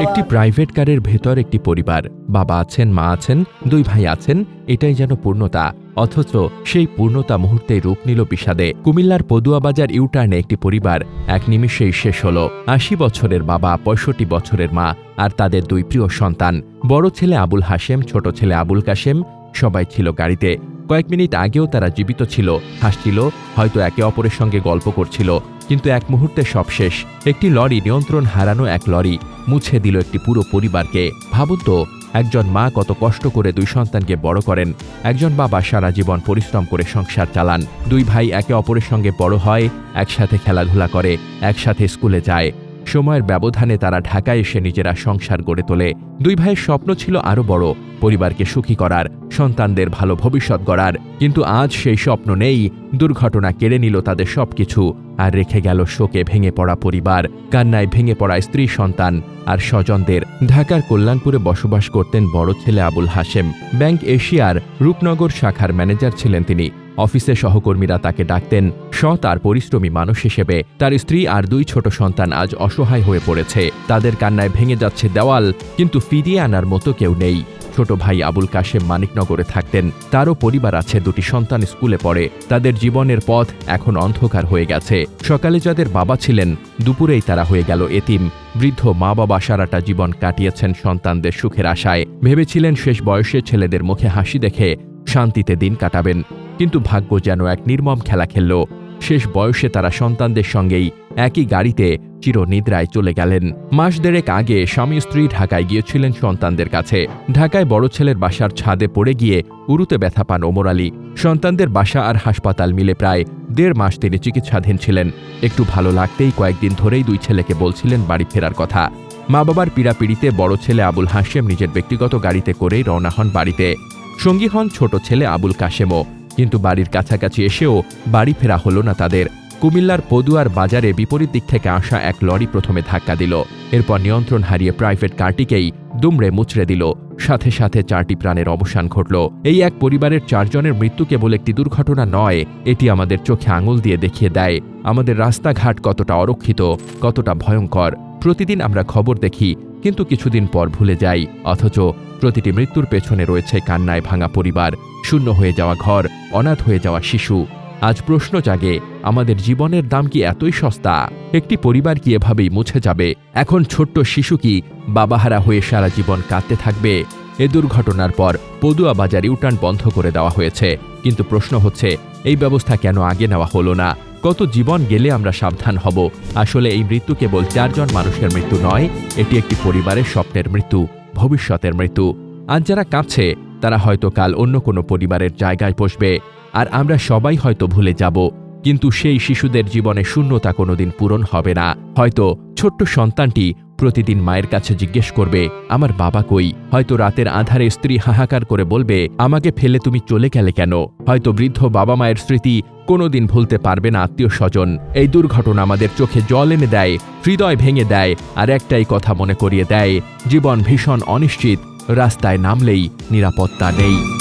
একটি প্রাইভেট কারের ভেতর একটি পরিবার। বাবা আছেন, মা আছেন, দুই ভাই আছেন, এটাই যেন পূর্ণতা। অথচ সেই পূর্ণতা মুহূর্তে রূপ নিল বিষাদে। কুমিল্লার পদুয়া বাজার ইউটার্নে একটি পরিবার, এক নিমিষেই শেষ হলো। আশি বছরের বাবা, পঁয়ষট্টি বছরের মা আর তাদের দুই প্রিয় সন্তান। বড় ছেলে আবুল হাশেম, ছোট ছেলে আবুল কাশেম, সবাই ছিল গাড়িতে। কয়েক মিনিট আগেও তারা জীবিত ছিল। হাসছিল, হয়তো একে অপরের সঙ্গে গল্প করছিল। কিন্তু এক মুহূর্তে সব শেষ। একটি লরি নিয়ন্ত্রণ হারানো এক লরি মুছে দিল একটি পুরো পরিবারকে। ভাবুন তো, একজন মা কত কষ্ট করে দুই সন্তানকে বড় করেন। একজন বাবা সারা জীবন পরিশ্রম করে সংসার চালান। দুই ভাই একে অপরের সঙ্গে বড় হয়, একসাথে খেলাধুলা করে, একসাথে স্কুলে যায়। সময়ের ব্যবধানে তারা ঢাকায় এসে নিজেরা সংসার গড়ে তোলে। দুই ভাইয়ের স্বপ্ন ছিল আরও বড়, পরিবারকে সুখী করার, সন্তানদের ভালো ভবিষ্যৎ গড়ার। কিন্তু আজ সেই স্বপ্ন নেই, দুর্ঘটনা কেড়ে নিল তাদের সবকিছু, আর রেখে গেল শোকে ভেঙে পড়া পরিবার, কান্নায় ভেঙে পড়া স্ত্রী সন্তান, আর স্বজনদের। ঢাকার কল্যাণপুরে বসবাস করতেন বড় ছেলে আবুল হাশেম। ব্যাংক এশিয়ার রূপনগর শাখার ম্যানেজার ছিলেন তিনি। অফিসে সহকর্মীরা তাকে ডাকতেন সৎ আর পরিশ্রমী মানুষ হিসেবে। তার স্ত্রী আর দুই ছোট সন্তান আজ অসহায় হয়ে পড়েছে। তাদের কান্নায় ভেঙে যাচ্ছে দেওয়াল, কিন্তু ফিরিয়ে আনার মতো কেউ নেই। ছোট ভাই আবুল কাশেম মানিকনগরে থাকতেন। তারও পরিবার আছে, দুটি সন্তান স্কুলে পড়ে। তাদের জীবনের পথ এখন অন্ধকার হয়ে গেছে। সকালে যাদের বাবা ছিলেন, দুপুরেই তারা হয়ে গেল এতিম। বৃদ্ধ মা বাবা সারাটা জীবন কাটিয়েছেন সন্তানদের সুখের আশায়। ভেবেছিলেন শেষ বয়সে ছেলেদের মুখে হাসি দেখে শান্তিতে দিন কাটাবেন। কিন্তু ভাগ্য যেন এক নির্মম খেলা খেলল। শেষ বয়সে তারা সন্তানদের সঙ্গেই একই গাড়িতে চিরনিদ্রায় চলে গেলেন। মাস দেড়েক আগে স্বামী স্ত্রী ঢাকায় গিয়েছিলেন সন্তানদের কাছে। ঢাকায় বড় ছেলের বাসার ছাদে পড়ে গিয়ে উরুতে ব্যথা পান ওমর আলী। সন্তানদের বাসা আর হাসপাতাল মিলে প্রায় দেড় মাস তিনি চিকিৎসাধীন ছিলেন। একটু ভালো লাগতেই কয়েকদিন ধরেই দুই ছেলেকে বলছিলেন বাড়ি ফেরার কথা। মা বাবার পীড়াপিড়িতে বড় ছেলে আবুল হাশেম নিজের ব্যক্তিগত গাড়িতে করেই রওনা হন বাড়িতে। সঙ্গী হন ছোট ছেলে আবুল কাশেমও। কিন্তু বাড়ির কাছাকাছি এসেও বাড়ি ফেরা হলো না তাদের। কুমিল্লার পদুয়ার বাজারে বিপরীত দিক থেকে আসা এক লরি প্রথমে ধাক্কা দিল। এরপর নিয়ন্ত্রণ হারিয়ে প্রাইভেট কারটিকেই দুমড়ে মুচড়ে দিল। সাথে সাথে চারটি প্রাণের অবসান ঘটল। এই এক পরিবারের চারজনের মৃত্যু কেবল একটি দুর্ঘটনা নয়, এটি আমাদের চোখে আঙুল দিয়ে দেখিয়ে দেয় আমাদের রাস্তাঘাট কতটা অরক্ষিত, কতটা ভয়ঙ্কর। প্রতিদিন আমরা খবর দেখি কিন্তু কিছুদিন পর ভুলে যাই, অথচ প্রতিটি মৃত্যুর পেছনে রয়েছে কান্নায় ভাঙা পরিবার, শূন্য হয়ে যাওয়া ঘর, অনাথ হয়ে যাওয়া শিশু। আজ প্রশ্ন জাগে, আমাদের জীবনের দাম কি এতই সস্তা? একটি পরিবার কি এভাবেই মুছে যাবে? এখন ছোট্ট শিশু কি বাবাহারা হয়ে সারা জীবন কাঁদতে থাকবে? এ দুর্ঘটনার পর পদুয়া বাজার ইউটার্ন বন্ধ করে দেওয়া হয়েছে। কিন্তু প্রশ্ন হচ্ছে, এই ব্যবস্থা কেন আগে নেওয়া হলো না? কত জীবন গেলে আমরা সাবধান হব। আসলে এই মৃত্যু কেবল চারজন মানুষের মৃত্যু নয়, এটি একটি পরিবারের স্বপ্নের মৃত্যু, ভবিষ্যতের মৃত্যু। আর যারা কাঁপছে, তারা হয়তো কাল অন্য কোনো পরিবারের জায়গায় বসবে, আর আমরা সবাই হয়তো ভুলে যাব। কিন্তু সেই শিশুদের জীবনে শূন্যতা কোনোদিন পূরণ হবে না। হয়তো ছোট্ট সন্তানটি প্রতিদিন মায়ের কাছে জিজ্ঞেস করবে, আমার বাবা কই? হয়তো রাতের আধারে স্ত্রী হাহাকার করে বলবে, আমাকে ফেলে তুমি চলে গেলে কেন? হয়তো বৃদ্ধ বাবা মায়ের স্মৃতি কোনোদিন ভুলতে পারবে না আত্মীয় স্বজন। এই দুর্ঘটনা আমাদের চোখে জল এনে দেয়, হৃদয় ভেঙে দেয়, আর একটাই কথা মনে করিয়ে দেয়, জীবন ভীষণ অনিশ্চিত, রাস্তায় নামলেই নিরাপত্তা নেই।